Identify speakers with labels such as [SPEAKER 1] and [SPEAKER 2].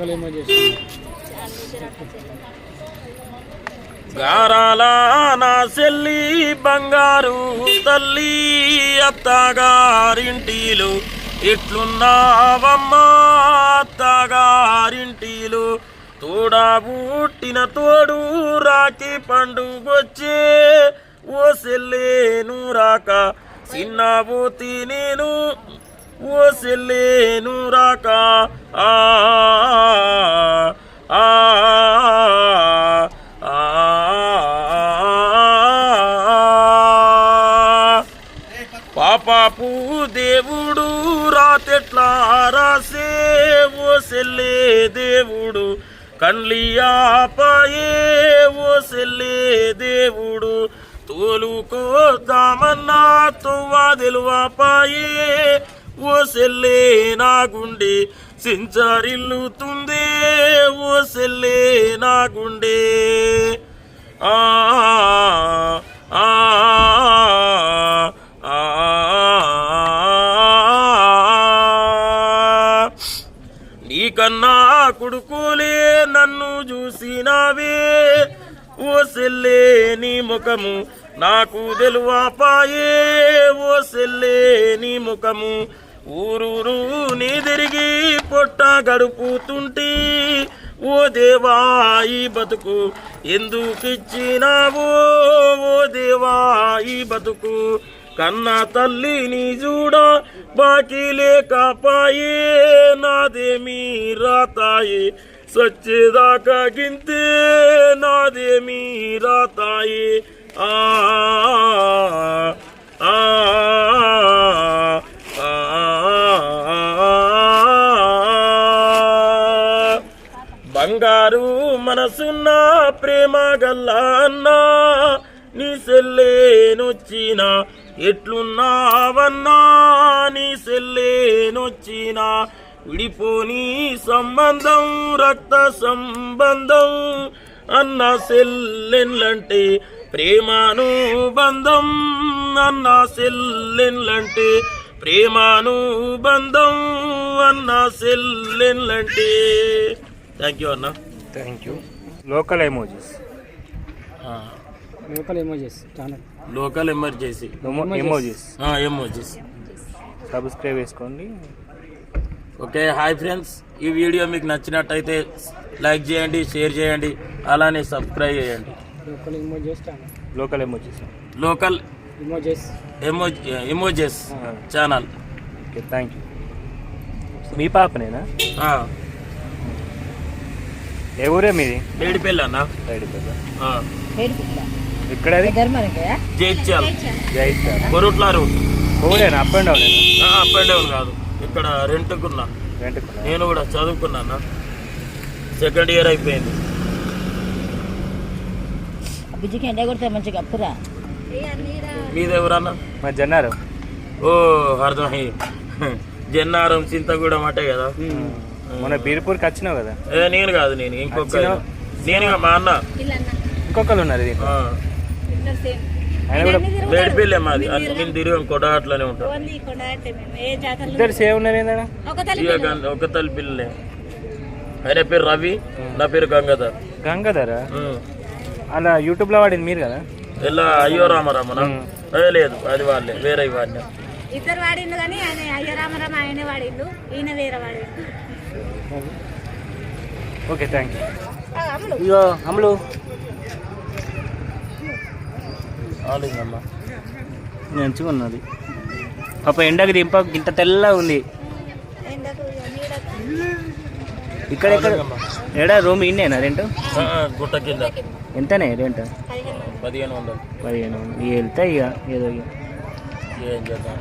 [SPEAKER 1] Local ఏమో
[SPEAKER 2] గారాల నా సెల్లి బంగారు తల్లి అత్తగారింటిలు ఎట్లున్నావమ్మా అత్తగారింటిలు? తోడా పుట్టిన తోడు రాకి పండుగొచ్చే ఓ సెల్లేను రాక చిన్నబోతి నేను ఓ సెల్లేను రాక ఆ ఆ పాపాపు దేవుడు రాతెట్లా రాసే ఓ సెల్లే దేవుడు. కండ్లియాపాయే ఓ సెల్లే దేవుడు. తోలుకోదామన్నా తువ్వా తెలువాపాయే ఓ సెల్లే నా గుండె సించారిల్లుతుందే ఓ సెల్లే నా గుండె ఆ నీకన్నా కొడుకులే నన్ను చూసినావే ఓ సెల్లే నీ ముఖము నాకు తెలువాపాయే ఓ సెల్లే నీ ముఖము ఊరూరు నీ తిరిగి పొట్ట గడుపుతుంటి ఓ దేవా ఈ బతుకు ఎందుకిచ్చినావో? ఓ దేవా ఈ బతుకు కన్న తల్లి నీ చూడ బాకీ లేకపాయే నాదేమీ రాతాయి? సచ్చేదాకా గింతే నాదేమీ రాతాయి? ఆ బంగారు మనసున్న ప్రేమ గల్లన్నా నీ సెల్లేనొచ్చిన ఎట్లున్నావన్నా నీ సెల్లేనొచ్చిన విడిపోని సంబంధం రక్త సంబంధం. అన్న సెల్లెన్లంటే ప్రేమాను బంధం అన్న సెల్లెన్లంటే ప్రేమాను బంధం అన్న సెల్లెన్లంటే థ్యాంక్ యూ అన్న
[SPEAKER 3] thank you local emojis
[SPEAKER 1] local ఏమో చేసి channel
[SPEAKER 2] local emergency
[SPEAKER 3] emojis
[SPEAKER 2] emojis
[SPEAKER 3] subscribe చేసుకోండి.
[SPEAKER 2] ఓకే హాయ్ ఫ్రెండ్స్ ఈ వీడియో మీకు నచ్చినట్టయితే లైక్ చేయండి షేర్ చేయండి అలానే సబ్స్క్రైబ్ చేయండి.
[SPEAKER 1] Local channel
[SPEAKER 3] local emojis
[SPEAKER 2] local
[SPEAKER 1] ఏమో చేసి
[SPEAKER 2] emo emojis channel
[SPEAKER 3] okay thank you మీ పాపనేనా? ఏ ఊరే మీది?
[SPEAKER 2] మేడిపల్లి అన్న. ఆ,
[SPEAKER 3] ఇక్కడ
[SPEAKER 2] Jaityal.
[SPEAKER 3] Jaityala.
[SPEAKER 2] Korutla route
[SPEAKER 3] ఊరేనా? Up and down
[SPEAKER 2] up and down కాదు. ఇక్కడ రెంట్కున్నా.
[SPEAKER 3] రెంట్కున్నా.
[SPEAKER 2] నేను కూడా చదువుకున్నాను సెకండ్ ఇయర్ అయిపోయింది.
[SPEAKER 4] బుజ్జికి ఎండ కొడితే మంచిగా అప్పురా
[SPEAKER 2] మీది ఎవరన్నా?
[SPEAKER 3] మా జన్నారు.
[SPEAKER 2] ఓ అర్థమై జన్నారం చింతగూడెం అటే కదా?
[SPEAKER 3] మొన్న బీర్పూర్కి వచ్చినావు కదా?
[SPEAKER 2] ఏ నేను కాదు నేను ఇంకొక? నేను ఇక మా అన్న.
[SPEAKER 3] ఇంకొకరు ఉన్నారు దీంట్లో.
[SPEAKER 2] ఆ,
[SPEAKER 3] ఆయన కూడా
[SPEAKER 2] మేడిపల్లి మాది. అన్ని మేము తిరిగాం కొడాట్లోనే ఉంటాం.
[SPEAKER 3] ఇద్దరు సేవ్ ఉన్నారు ఏందన్నా
[SPEAKER 2] ఇక గం- ఒక తల్లి పిల్లలే ఆయన పేరు రవి నా పేరు గంగాధర్.
[SPEAKER 3] గంగాధర?
[SPEAKER 2] ఉం.
[SPEAKER 3] అలా యూట్యూబ్లో వాడింది మీరు కదా?
[SPEAKER 2] ఇలా అయ్యో రామరామన. ఏ లేదు అది వాళ్ళే వేరే వాడిని.
[SPEAKER 5] ఇద్దరు వాడిండు కానీ ఆయన అయ్య రామరామ ఆయన వాడిండు ఈయన వేరే వాడిండు.
[SPEAKER 3] ఓకే థ్యాంక్ యూ
[SPEAKER 4] ఇగో అమ్ములు
[SPEAKER 2] ఆలింగమ్మ.
[SPEAKER 3] మంచిగా ఉన్నది పాప ఎండకి దింప ఇంత తెల్లగా ఉంది. ఇక్కడ ఇక్కడ. ఎడా రూమ్ ఇన్నేనా రెంట్?
[SPEAKER 2] గుట్ట కింద.
[SPEAKER 3] ఎంతనే రెంట్?
[SPEAKER 5] పదిహేను
[SPEAKER 2] పదిహేను వందలు.
[SPEAKER 3] పదిహేను ఇక వెళ్తాయి ఇక ఏదో
[SPEAKER 2] ఏం చేద్దాం?